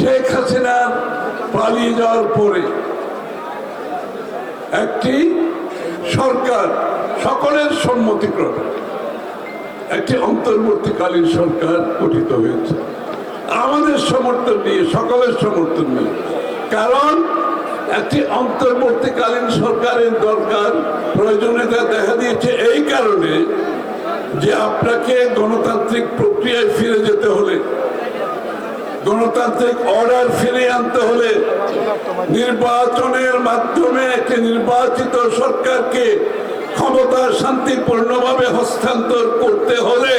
শেখ হাসিনার পালিয়ে যাওয়ার পরে একটি সরকার সকলের সম্মতিক্রমে একটি অন্তর্বর্তীকালীন সরকার গঠিত হয়েছে। আমাদের সমর্থন নিয়ে, সকলের সমর্থন নিয়ে। কারণ একটি অন্তর্বর্তীকালীন সরকারের দরকার, প্রয়োজনীয়তা দেখা দিয়েছে। এই কারণে যে আপনাকে গণতান্ত্রিক প্রক্রিয়ায় ফিরে যেতে হলে গণতান্ত্রিক অর্ডার ফিরিয়ে আনতে হলে নির্বাচনের মাধ্যমে একটি নির্বাচিত সরকারকে ক্ষমতা শান্তিপূর্ণভাবে হস্তান্তর করতে হলে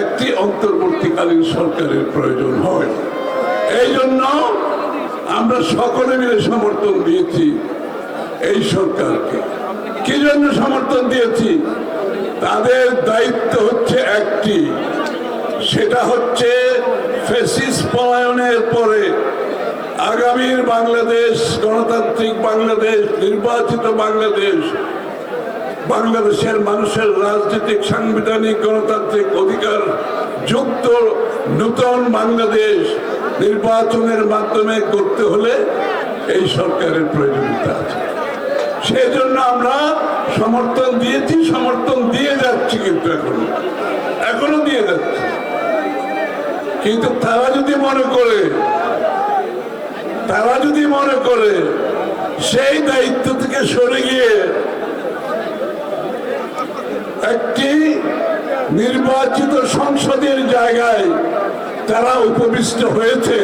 একটি অন্তর্বর্তীকালীন সরকারের প্রয়োজন হয়। এই জন্য আমরা সকলে মিলে সমর্থন দিয়েছি এই সরকারকে। কি জন্য সমর্থন দিয়েছি? তাদের দায়িত্ব হচ্ছে একটি, সেটা হচ্ছে ফেসিস পলায়নের পরে আগামীর বাংলাদেশ, গণতান্ত্রিক বাংলাদেশ, নির্বাচিত বাংলাদেশ, বাংলাদেশের মানুষের রাজনৈতিক, সাংবিধানিক, গণতান্ত্রিক অধিকার যুক্ত নূতন বাংলাদেশ নির্বাচনের মাধ্যমে করতে হলে এই সরকারের প্রয়োজনীয়তা আছে। সেই জন্য আমরা সমর্থন দিয়েছি, সমর্থন দিয়ে যাচ্ছি কিন্তু এখনও। এখনও দিয়ে যাচ্ছি। কিন্তু তারা যদি মনে করে, তারা যদি মনে করে, সেই দায়িত্ব থেকে সরে গিয়ে একটি নির্বাচিত সংসদের জায়গায় তারা উপবিষ্ট হয়েছে,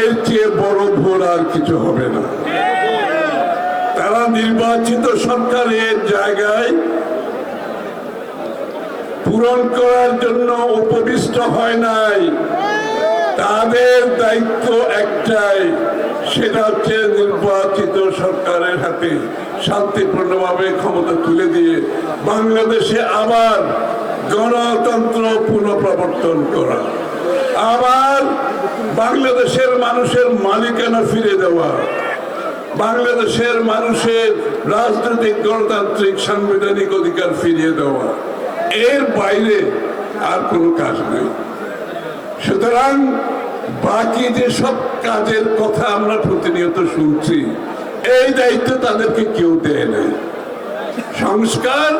এর চেয়ে বড় ভুল আর কিছু হবে না। তারা নির্বাচিত সরকারের জায়গায় পূরণ করার জন্য উপবিষ্ট হয় নাই। তাদের দায়িত্ব একটাই, সেটা হচ্ছে নির্বাচিত সরকারের হাতে শান্তিপূর্ণভাবে ক্ষমতা তুলে দিয়ে বাংলাদেশে আবার গণতন্ত্র পুনঃপ্রবর্তন করা, আবার বাংলাদেশের মানুষের মালিকানা ফিরে দেওয়া, বাংলাদেশের মানুষের রাজনৈতিক, গণতান্ত্রিক, সাংবিধানিক অধিকার ফিরিয়ে দেওয়া। এর বাইরে আর কোনো কাজ নেই। সুতরাং বাকি যে সব কাজের কথা আমরা প্রতিনিয়ত শুনছি, এই দায়িত্ব তাদেরকে কেউ দেয় নাই। সংস্কার,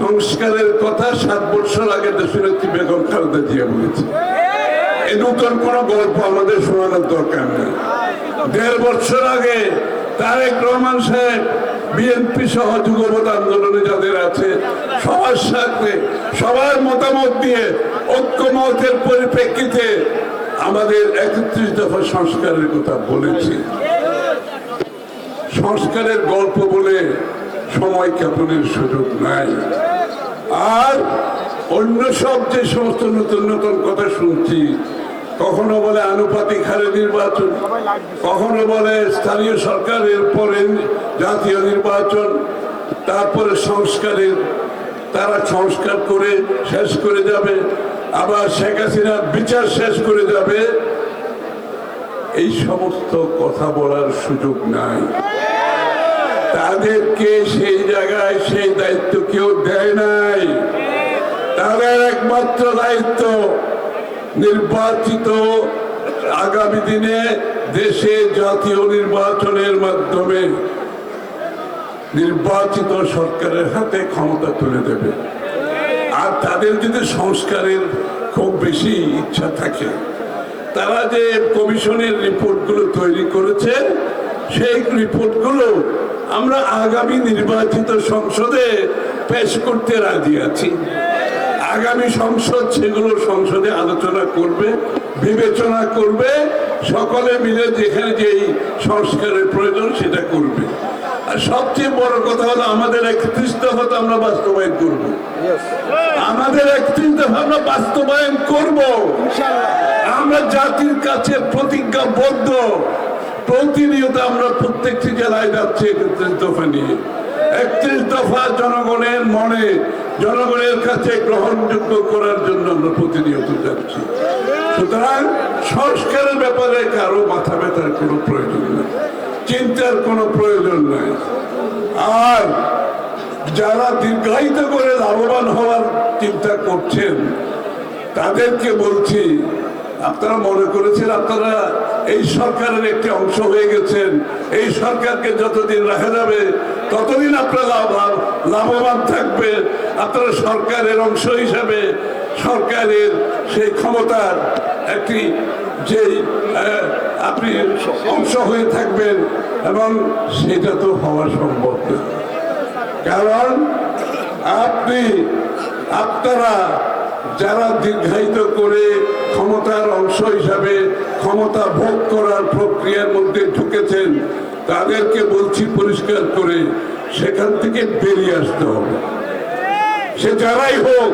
সংস্কারের কথা সাত বছর আগে দেশের একটি বেগম খালেদা জিয়া বলেছে। এই নতুন কোন গল্প আমাদের শোনানোর দরকার নেই। দেড় বছর আগে তারেক রহমান সাহেব বিএনপি সহ যুগপথ আন্দোলনে যাদের আছে, সবার সাথে, সবার মতামত দিয়ে, ঐক্যমতের পরিপ্রেক্ষিতে আমাদের একত্রিশ দফা সংস্কারের কথা বলেছি। সংস্কারের গল্প বলে সময় ক্ষেপণের সুযোগ নাই। আর অন্য সব যে সমস্ত নতুন নতুন কথা শুনছি কখনো বলে আনুপাতিক হারে নির্বাচন, কখনো বলে স্থানীয় সরকারের পরে জাতীয় নির্বাচন, তারপরে সংস্কারের, তারা সংস্কার করে শেষ করে যাবে, আবার শেখ হাসিনার বিচার শেষ করে যাবে। এই সমস্ত কথা বলার সুযোগ নাই। তাদেরকে সেই জায়গায় সেই দায়িত্ব কেউ দেয় নাই। তাদের একমাত্র দায়িত্ব নির্বাচিত আগামী দিনে দেশে জাতীয় নির্বাচনের মাধ্যমে নির্বাচিত সরকারের হাতে ক্ষমতা তুলে দেবে। আর তাদের যদি সংস্কারের খুব বেশি ইচ্ছা থাকে, তারা যে কমিশনের রিপোর্টগুলো তৈরি করেছে, সেই রিপোর্টগুলো আমরা আগামী নির্বাচিত সংসদে পেশ করতে রাজি আছি। আগামী সংসদ সেগুলো সংসদে আলোচনা করবে বিবেচনা করবে সকলে মিলে যেখানে যেই সংস্কারের প্রয়োজন সেটা করবে। আর সবচেয়ে বড় কথা হলো আমাদের একত্রিশ দফা আমরা বাস্তবায়ন করব। আমাদের একত্রিশ দফা আমরা বাস্তবায়ন করব। আমরা জাতির কাছে প্রতিজ্ঞাবদ্ধ। প্রতিনিয়ত আমরা প্রত্যেকটি জেলায় যাচ্ছি একত্রিশ দফা নিয়ে। একত্রিশ দফা জনগণের মনে জনগণের কাছে গ্রহণযোগ্য করার জন্য আমরা প্রতিনিয়ত যাচ্ছি। সুতরাং সংস্কারের ব্যাপারে কারও মাথা ব্যথার কোনো প্রয়োজন নেই। চিন্তার কোনো প্রয়োজন নাই। আর যারা দীর্ঘায়িত করে লাভবান হওয়ার চিন্তা করছেন, তাদেরকে বলছি, আপনারা মনে করেছেন আপনারা এই সরকারের একটি অংশ হয়ে গেছেন, এই সরকারকে যতদিন রাখা যাবে, ততদিন আপনারা লাভ- লাভবান থাকবেন আপনারা সরকারের অংশ হিসাবে সরকারের সেই ক্ষমতার একটি আহ, আপনি অংশ হয়ে থাকবেন এবং সেটা তো হওয়া সম্ভব কারণ আপনি আপনারা যারা দীর্ঘায়িত করে ক্ষমতার অংশ হিসাবে ক্ষমতা ভোগ করার প্রক্রিয়ার মধ্যে ঢুকেছেন তাদেরকে বলছি পরিষ্কার করে সেখান থেকে বেরিয়ে আসতে হবে। সে যারাই হোক,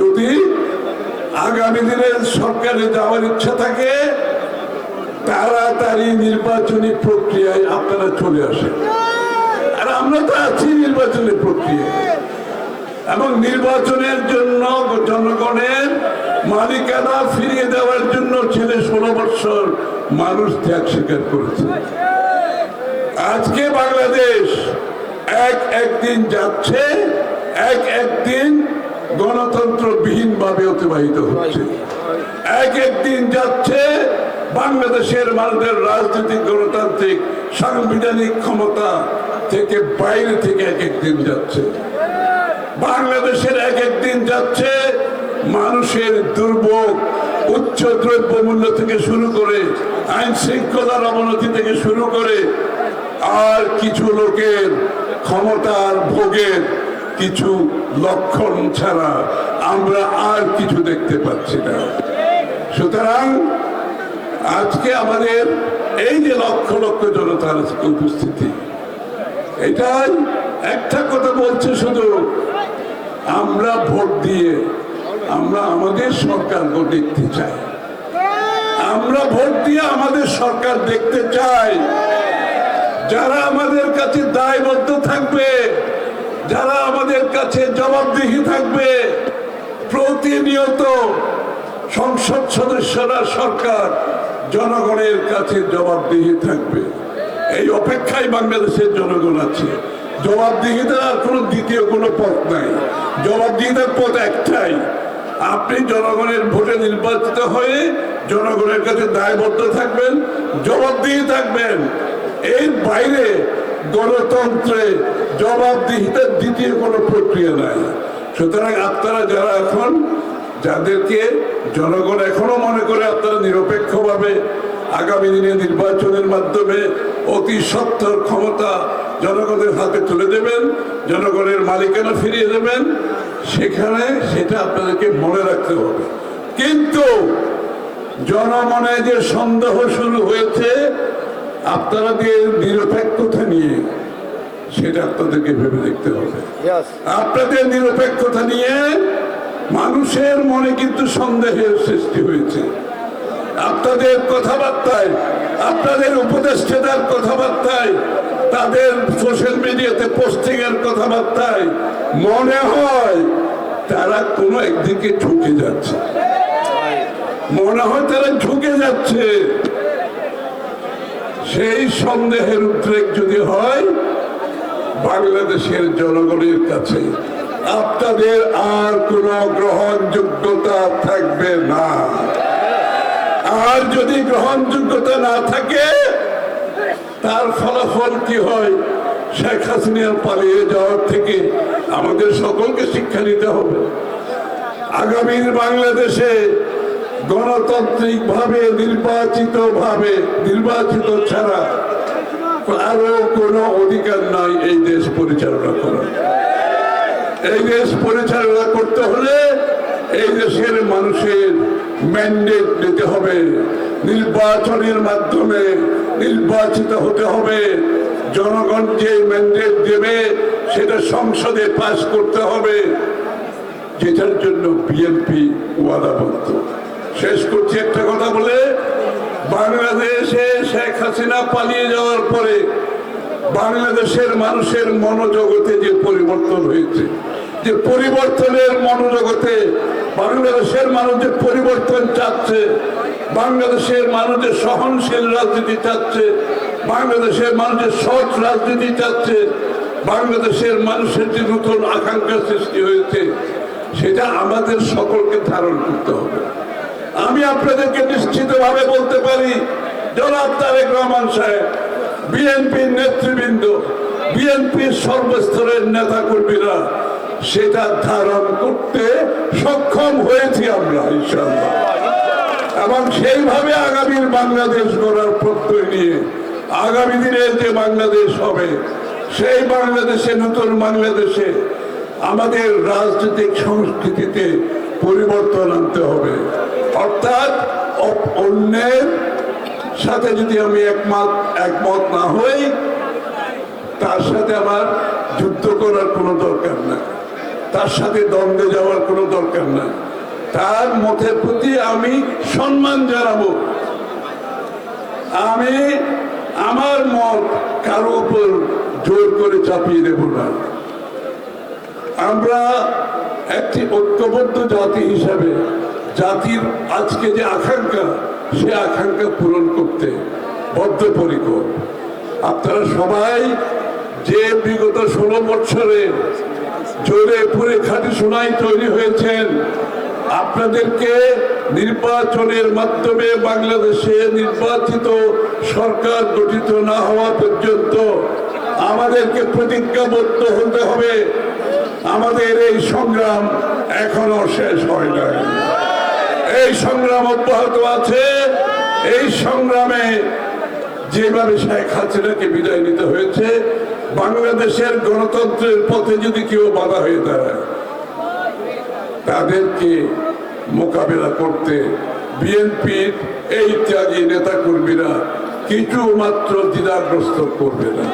যদি আগামী দিনে সরকারে যাওয়ার ইচ্ছা থাকে তাড়াতাড়ি নির্বাচনী প্রক্রিয়ায় আপনারা চলে আসেন। আর আমরা তো আছি নির্বাচনী প্রক্রিয়া এবং নির্বাচনের জন্য জনগণের মালিকানা ফিরিয়ে দেওয়ার জন্য ছেলে ষোলো বৎসর মানুষ ত্যাগ স্বীকার করেছে। আজকে বাংলাদেশ এক একদিন যাচ্ছে, এক একদিন গণতন্ত্রবিহীন ভাবে অতিবাহিত হচ্ছে। এক একদিন যাচ্ছে বাংলাদেশের মানুষের রাজনৈতিক, গণতান্ত্রিক, সাংবিধানিক ক্ষমতা থেকে বাইরে থেকে এক একদিন যাচ্ছে। বাংলাদেশের এক একদিন যাচ্ছে মানুষের দুর্ভোগ, উচ্চ দ্রব্য মূল্য থেকে শুরু করে আইন শৃঙ্খলার অবনতি থেকে শুরু করে আর কিছু লোকের ক্ষমতার ভোগের কিছু লক্ষণ ছাড়া আমরা আর কিছু দেখতে পাচ্ছি না। সুতরাং আজকে আমাদের এই যে লক্ষ লক্ষ জনতার উপস্থিতি, এটাই একটা কথা বলছে শুধু, আমরা ভোট দিয়ে আমরা আমাদের সরকারকে দেখতে চাই। আমরা ভোট দিয়ে আমাদের সরকার দেখতে চাই। যারা আমাদের কাছে দায়বদ্ধ থাকবে, যারা আমাদের কাছে জবাবদিহি থাকবে, প্রতিনিয়ত সংসদ সদস্যরা সরকার জনগণের কাছে জবাবদিহি থাকবে। এই অপেক্ষায় বাংলাদেশের জনগণ আছে। জবাবদিহিতার কোনো দ্বিতীয় কোনো পথ নাই। জবাবদিহিতার পথ একটাই, আপনি জনগণের ভোটে নির্বাচিত হয়ে জনগণের কাছে দায়বদ্ধ থাকবেন, জবাবদিহি থাকবেন। এর বাইরে গণতন্ত্রে জবাবদিহিতার দ্বিতীয় কোনো প্রক্রিয়া নাই। সুতরাং আপনারা যারা এখন, যাদেরকে জনগণ এখনও মনে করে আপনারা নিরপেক্ষভাবে আগামী দিনে নির্বাচনের মাধ্যমে অতি সত্তর ক্ষমতা জনগণের হাতে তুলে দেবেন, জনগণের মালিকানা ফিরিয়ে দেবেন, সেখানে সেটা আপনাদেরকে মনে রাখতে হবে। কিন্তু জনমনে যে সন্দেহ শুরু হয়েছে আপনারা যে নিরপেক্ষতা নিয়ে সেটা আপনাদেরকে ভেবে দেখতে হবে। আপনাদের নিরপেক্ষতা নিয়ে মানুষের মনে কিন্তু সন্দেহের সৃষ্টি হয়েছে। আপনাদের কথাবার্তায় আপনাদের উপদেষ্টাদের কথাবার্তায় তাদের সোশ্যাল মিডিয়াতে পোস্টিং এর কথাবার্তায় মনে হয় তারা কোনো একদিকে ঝুঁকে যাচ্ছে। মনে হয় তারা ঝুঁকে যাচ্ছে। সেই সন্দেহের উদ্রেক যদি হয়, বাংলাদেশের জনগণের কাছে আপনাদের আর কোনো গ্রহণযোগ্যতা থাকবে না। আর যদি গ্রহণযোগ্যতা না থাকে, তার ফলাফল কি হয়? শেখ হাসিনার পালিয়ে যাওয়ার থেকে আমাদের সকলকে শিক্ষা নিতে হবে। আগামীর বাংলাদেশে গণতান্ত্রিক ভাবে নির্বাচিত ভাবে নির্বাচিত ছাড়া আরও কোনো অধিকার নাই এই দেশ পরিচালনা করার। এই দেশ পরিচালনা করতে হলে এই দেশের মানুষের ম্যান্ডেট নিতে হবে, নির্বাচনের মাধ্যমে নির্বাচিত হতে হবে। জনগণ যে ম্যান্ডেট দেবে, সেটা সংসদে পাশ করতে হবে, যেটার জন্য বিএনপি ওয়াদাবদ্ধ। শেষ করছি একটা কথা বলে, বাংলাদেশে শেখ হাসিনা পালিয়ে যাওয়ার পরে বাংলাদেশের মানুষের মনোজগতে যে পরিবর্তন হয়েছে, যে পরিবর্তনের মনোজগতে বাংলাদেশের মানুষ যে পরিবর্তন চাচ্ছে, বাংলাদেশের মানুষ যে সহনশীল রাজনীতি চাচ্ছে, বাংলাদেশের মানুষ যে সৎ রাজনীতি চাচ্ছে, বাংলাদেশের মানুষের যে নতুন আকাঙ্ক্ষা সৃষ্টি হয়েছে, সেটা আমাদের সকলকে ধারণ করতে হবে। আমি আপনাদেরকে নিশ্চিতভাবে বলতে পারি, জনাব তারেক রহমান সাহেব, বিএনপির নেতৃবৃন্দ, বিএনপির সর্বস্তরের নেতা কর্মীরা সেটা ধারণ করতে সক্ষম হয়েছি আমরা ইনশাল্লাহ এবং সেইভাবে আগামীর বাংলাদেশ গড়ার প্রত্যয় নিয়ে আগামী দিনে যে বাংলাদেশ হবে, সেই বাংলাদেশে, নতুন বাংলাদেশে আমাদের রাজনৈতিক সংস্কৃতিতে পরিবর্তন আনতে হবে। অর্থাৎ অন্যের সাথে যদি আমি একমত একমত না হই, তার সাথে আমার যুদ্ধ করার কোনো দরকার নাই তার সাথে দ্বন্দ্বে যাওয়ার কোনো দরকার নাই তার মতের প্রতি আমি সম্মান জানাব। আমি আমার মত কারও উপর জোর করে চাপিয়ে দেব না। আমরা একটি ঐক্যবদ্ধ জাতি হিসাবে জাতির আজকে যে আকাঙ্ক্ষা, সে আকাঙ্ক্ষা পূরণ করতে বদ্ধপরিকর। আপনারা সবাই যে বিগত ষোলো বছরে জোরে পুরে খাটি শোনাই তৈরি হয়েছেন, আপনাদেরকে নির্বাচনের মাধ্যমে বাংলাদেশে নির্বাচিত সরকার গঠিত না হওয়া পর্যন্ত আমাদেরকে প্রতিজ্ঞাবদ্ধ হতে হবে। আমাদের এই সংগ্রাম এখনও শেষ হয় নাই। এই সংগ্রাম অব্যাহত আছে। এই সংগ্রামে যেভাবে শেখ হাসিনাকে বিদায় নিতে হয়েছে, বাংলাদেশের গণতন্ত্রের পথে যদি কেউ বাধা হয়ে দাঁড়ায়, তাদেরকে মোকাবেলা করতে বিএনপির এই ত্যাগী নেতা কর্মীরা কিছু মাত্র দ্বিধাগ্রস্ত করবে না।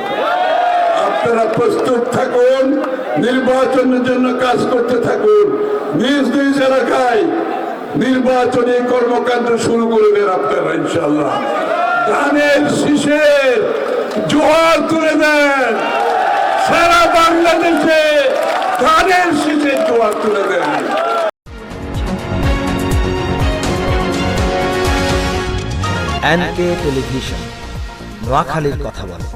আপনারা প্রস্তুত থাকুন, নির্বাচনের জন্য কাজ করতে থাকুন। নিজ নিজ এলাকায় নির্বাচনী কর্মকাণ্ড শুরু করে দেন আপনারা ইনশাল্লাহ ধানের শীষের জোয়ার তুলে দেন। সারা বাংলাদেশে ধানের শীষের জোয়ার তুলে দেন। এনকে টেলিভিশন, নোয়াখালীর কথা বলে।